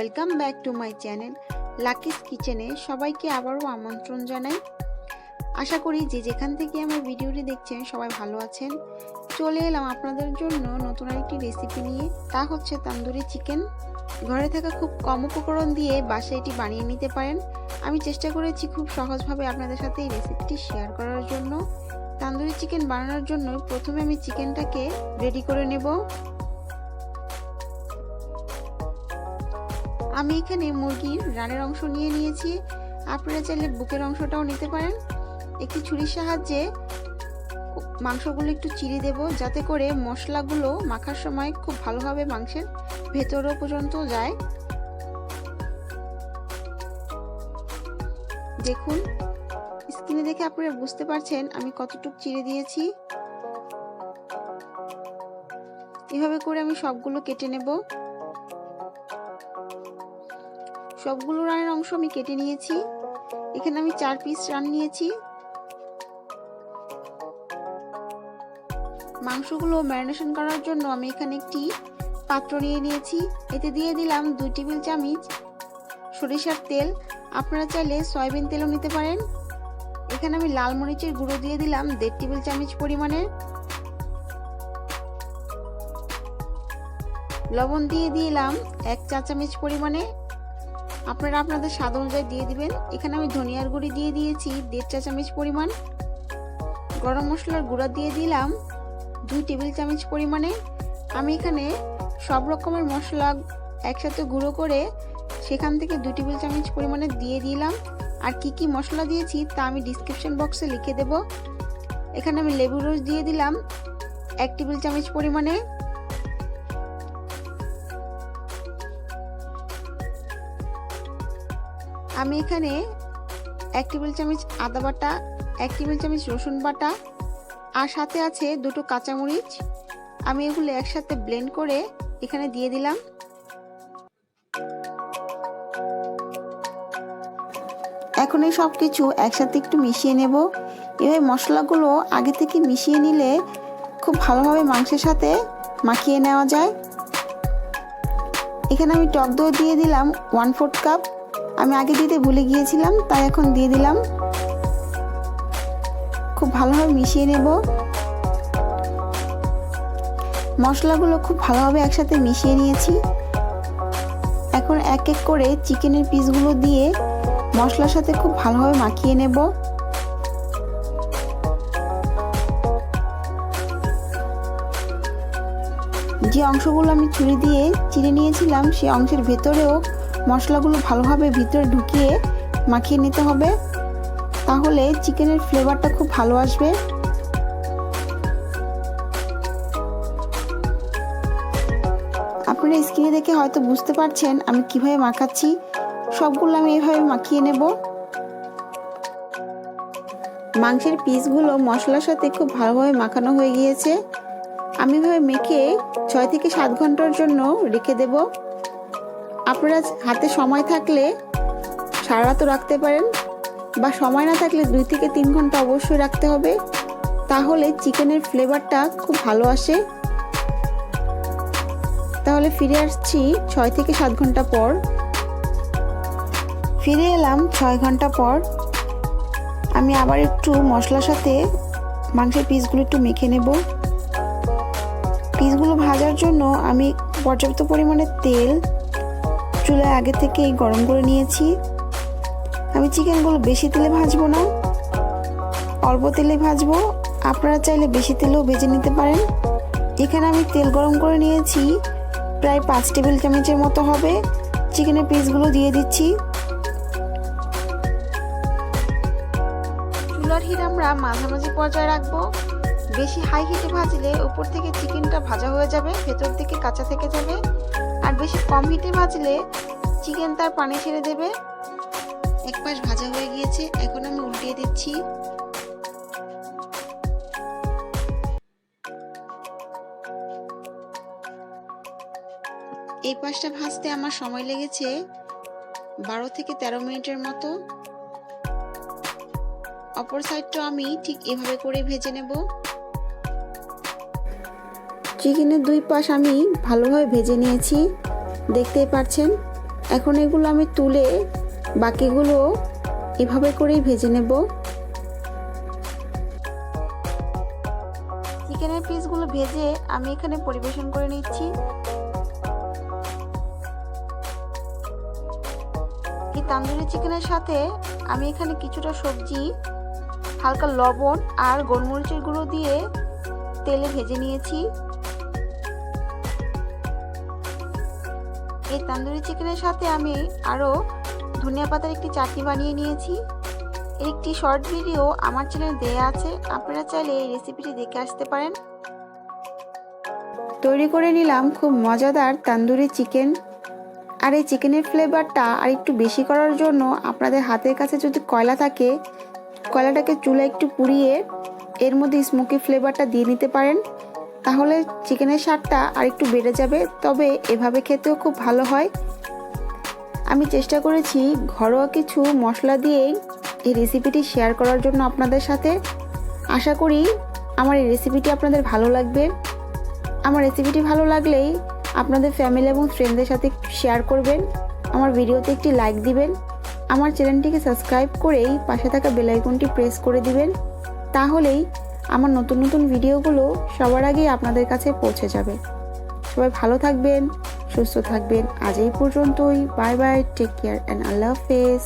Welcome back to my channel Lucky's কিচেনে সবাইকে আবারও আমন্ত্রণ জানাই। আশা করি যে যেখান থেকে আমার ভিডিওটি দেখছেন সবাই ভালো আছেন। চলে এলাম আপনাদের জন্য নতুন আরেকটি রেসিপি নিয়ে। তা হচ্ছে তান্দুরি চিকেন ঘরে থাকা খুব কম উপকরণ দিয়ে বাসায় এটি বানিয়ে নিতে পারেন। আমি চেষ্টা করেছি খুব সহজভাবে আপনাদের সাথে এই রেসিপিটি শেয়ার করার জন্য। তান্দুরি চিকেন বানানোর জন্য প্রথমে আমি চিকেনটাকে রেডি করে নেব। আমি এখানে মুরগির রানের অংশ নিয়ে নিয়েছি। আপনারা চাইলে বুকের অংশটাও নিতে পারেন। একটি ছুরির সাহায্যে মাংসগুলো একটু চিড়ে দেব, যাতে করে মশলাগুলো মাখার সময় খুব ভালোভাবে মাংসের ভেতরও পর্যন্ত যায়। দেখুন স্ক্রিনে দেখে আপনারা বুঝতে পারছেন আমি কতটুকু চিড়ে দিয়েছি। এভাবে করে আমি সবগুলো কেটে নেব। সবগুলো রানের অংশ আমি কেটে নিয়েছি। এখানে আমি চার পিস রান নিয়েছি। মাংসগুলো ম্যারিনেশন করার জন্য আমি এখানে একটি পাত্র নিয়ে নিয়েছি। এতে দিয়ে দিলাম দুই টেবিল চামচ সরিষার তেল। আপনারা চাইলে সয়াবিন তেলও নিতে পারেন। এখানে আমি লাল মরিচের গুঁড়ো দিয়ে দিলাম দেড় টেবিল চামচ পরিমাণে। লবণ দিয়ে দিলাম এক চা চামচ পরিমাণে। আপনারা আপনাদের স্বাদ অনুযায়ী দিয়ে দিবেন। এখানে আমি ধনিয়ার গুঁড়ি দিয়ে দিয়েছি, দেড় চা চামচ পরিমাণ। গরম মশলার গুঁড়া দিয়ে দিলাম, দুই টেবিল চামচ পরিমাণে। আমি এখানে সব রকমের মশলা একসাথে গুঁড়ো করে সেখান থেকে দু টেবিল চামচ পরিমাণে দিয়ে দিলাম। আর কি কি মশলা দিয়েছি তা আমি ডিসক্রিপশন বক্সে লিখে দেব। এখানে আমি লেবু রস দিয়ে দিলাম, এক টেবিল চামচ পরিমাণে। আমি এখানে এক টেবিল চামচ আদা বাটা, এক টেবিল চামচ রসুন বাটা আর সাথে আছে দুটো কাঁচামরিচ। আমি এগুলো একসাথে ব্লেন্ড করে এখানে দিয়ে দিলাম। এখন এই সব কিছু একসাথে একটু মিশিয়ে নেব। এভাবে মশলাগুলো আগে থেকে মিশিয়ে নিলে খুব ভালোভাবে মাংসের সাথে মাখিয়ে নেওয়া যায়। এখানে আমি টক দই দিয়ে দিলাম ওয়ান ফোর্থ কাপ। আমি আগে দিতে ভুলে গিয়েছিলাম, তাই এখন দিয়ে দিলাম। খুব ভালোভাবে মিশিয়ে নেব। মশলাগুলো খুব ভালোভাবে একসাথে মিশিয়ে নিয়েছি। এখন এক এক করে চিকেনের পিসগুলো দিয়ে মশলার সাথে খুব ভালোভাবে মাখিয়ে নেব। যে অংশগুলো আমি ছুরি দিয়ে চিড়ে নিয়েছিলাম সেই অংশের ভেতরেও মশলাগুলো ভালোভাবে ভিতরে ঢুকিয়ে মাখিয়ে নিতে হবে। তাহলে চিকেনের ফ্লেভারটা খুব ভালো আসবে। আপনারা স্ক্রিনে দেখে হয়তো বুঝতে পারছেন আমি কীভাবে মাখাচ্ছি। সবগুলো আমি এভাবে মাখিয়ে নেব। মাংসের পিসগুলো মশলার সাথে খুব ভালোভাবে মাখানো হয়ে গিয়েছে। আমি এভাবে মেখে ছয় থেকে সাত ঘণ্টার জন্য রেখে দেব। আপনারা হাতে সময় থাকলে সারা রাতও রাখতে পারেন বা সময় না থাকলে দুই থেকে তিন ঘণ্টা অবশ্যই রাখতে হবে। তাহলে চিকেনের ফ্লেভারটা খুব ভালো আসে। তাহলে ফিরে আসছি ছয় থেকে সাত ঘণ্টা পর। ফিরে এলাম ছয় ঘণ্টা পর। আমি আবার একটু মশলার সাথে মাংসের পিসগুলো একটু মেখে নেব। পিসগুলো ভাজার জন্য আমি পর্যাপ্ত পরিমাণে তেল চুলায় আগে থেকেই গরম করে নিয়েছি। আমি চিকেনগুলো বেশি তেলে ভাজবো না। অল্প তেলে ভাজবো। আপনারা চাইলে বেশি তেলেও ভেজে নিতে পারেন। এখানে আমি তেল গরম করে নিয়েছি। প্রায় পাঁচ টেবিল চামচের মতো হবে। চিকেনের পিসগুলো দিয়ে দিচ্ছি। চুলার হিট আমরা মাঝামাঝি পর্যায়ে রাখব। বেশি হাই হিটে ভাজলে উপর থেকে চিকেনটা ভাজা হয়ে যাবে, ভেতর থেকে কাঁচা থেকে যাবে। আর বেশি কম হিটে ভাজলে চিকেন তার পানি ছেড়ে দেবে। এক পাশ ভাজা হয়ে গিয়েছে, এখন আমি উল্টিয়ে দিচ্ছি। এই পাশটা ভাজতে আমার সময় লেগেছে বারো থেকে তেরো মিনিটের মতো। অপর সাইডটা আমি ঠিক এভাবে করে ভেজে নেব। চিকেনের দুই পাশ আমি ভালোভাবে ভেজে নিয়েছি। দেখতেই পাচ্ছেন এখন এগুলো আমি তুলে বাকিগুলো এভাবে করেই ভেজে নেব। চিকেনের পিসগুলো ভেজে আমি এখানে পরিবেশন করে নিচ্ছি। এই তান্দুরি চিকেনের সাথে আমি এখানে কিছুটা সবজি, হালকা লবণ আর গোলমরিচের গুঁড়ো দিয়ে তেলে ভেজে নিয়েছি। এই তান্দুরি চিকেনের সাথে আমি আরও ধনিয়া পাতার একটি চাটনি বানিয়ে নিয়েছি। এর একটি শর্ট ভিডিও আমার চ্যানেলে দেয়া আছে। আপনারা চাইলে এই রেসিপিটি দেখে আসতে পারেন। তৈরি করে নিলাম খুব মজাদার তান্দুরি চিকেন। আর এই চিকেনের ফ্লেভারটা আর একটু বেশি করার জন্য আপনাদের হাতের কাছে যদি কয়লা থাকে, কয়লাটাকে চুলা একটু পুড়িয়ে এর মধ্যে স্মোকি ফ্লেভারটা দিয়ে নিতে পারেন। তাহলে চিকেনের স্বাদটা আর একটু বেড়ে যাবে, তবে এভাবে খেতেও খুব ভালো হয়। আমি চেষ্টা করেছি ঘরোয়া কিছু মশলা দিয়েই এই রেসিপিটি শেয়ার করার জন্য আপনাদের সাথে। আশা করি আমার এই রেসিপিটি আপনাদের ভালো লাগবে। আমার রেসিপিটি ভালো লাগলেই আপনাদের ফ্যামিলি এবং ফ্রেন্ডদের সাথে শেয়ার করবেন, আমার ভিডিওতে একটি লাইক দিবেন, আমার চ্যানেলটিকে সাবস্ক্রাইব করেই পাশে থাকা বেলাইকনটি প্রেস করে দিবেন। তাহলেই আমার নতুন নতুন ভিডিওগুলো সবার আগেই আপনাদের কাছে পৌঁছে যাবে। সবাই ভালো থাকবেন, সুস্থ থাকবেন। আজ এই পর্যন্তই। Bye bye take care and আল্লাহ হাফেজ